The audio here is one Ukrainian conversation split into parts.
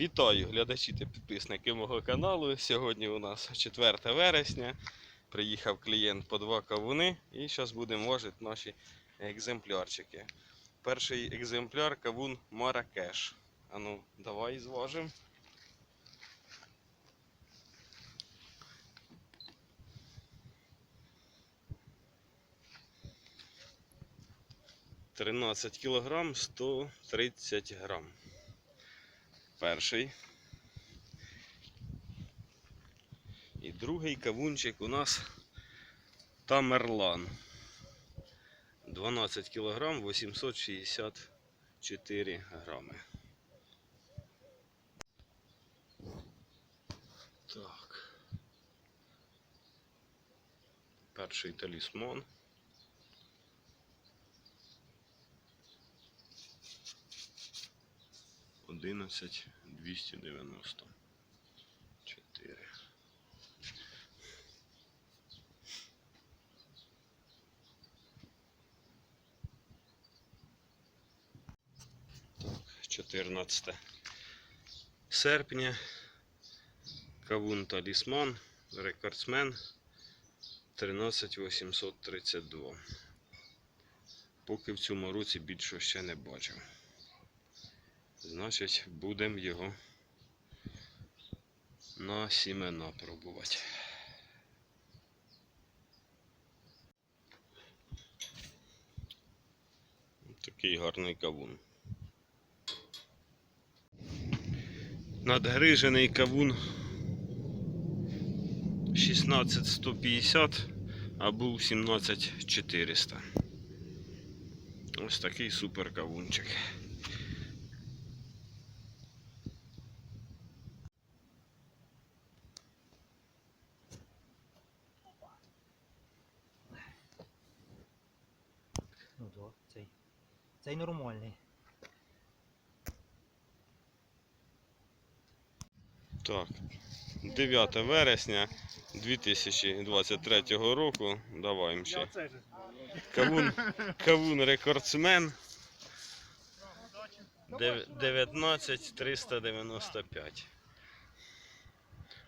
Вітаю глядачі та підписники мого каналу. Сьогодні у нас 4 вересня. Приїхав клієнт по два кавуни і зараз будемо важити наші екземплярчики. Перший екземпляр кавун Маракеш. Ану, давай зважимо. Тринадцять кілограм 130 грам. Перший. І другий кавунчик у нас Тамерлан. 12 кілограм 864 грами. Так. Перший талісман. Одинадцять двісті девяносто чотири. Так, 14 серпня. Кавун талісман, рекордсмен 13832. Поки в цьому році більшого ще не бачив. Значить, будемо його на сімена пробувати. Такий гарний кавун. Надгрижений кавун 16150, а був 17400. Ось такий супер кавунчик. Ну да, цей. Цей нормальний. Так, 9 вересня 2023 року. Давай ще. Кавун, кавун рекордсмен. Дев- 19 395.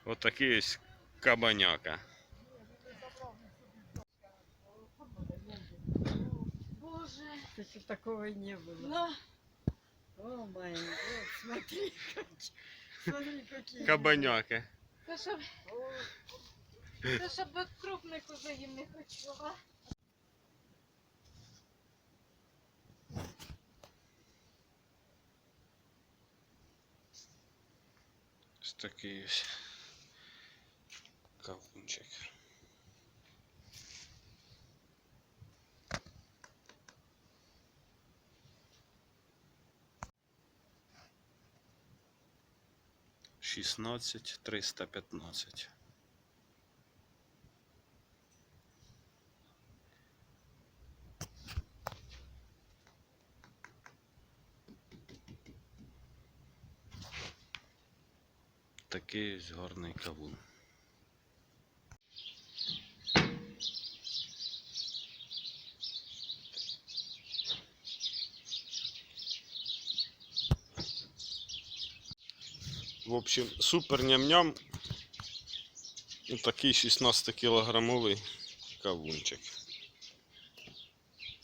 Отакий ось кабаняка. Такого и не было. на, О май год, смотри, какие. Смотри, какие. Кабаняки. це щоб, крупних уже їм не хотіла. Ось такий ось кавунчик. Шістнадцять триста п'ятнадцять. Такий ось гарний кавун. В общем, супер ням-ням. Такий 16 кілограмовий кавунчик.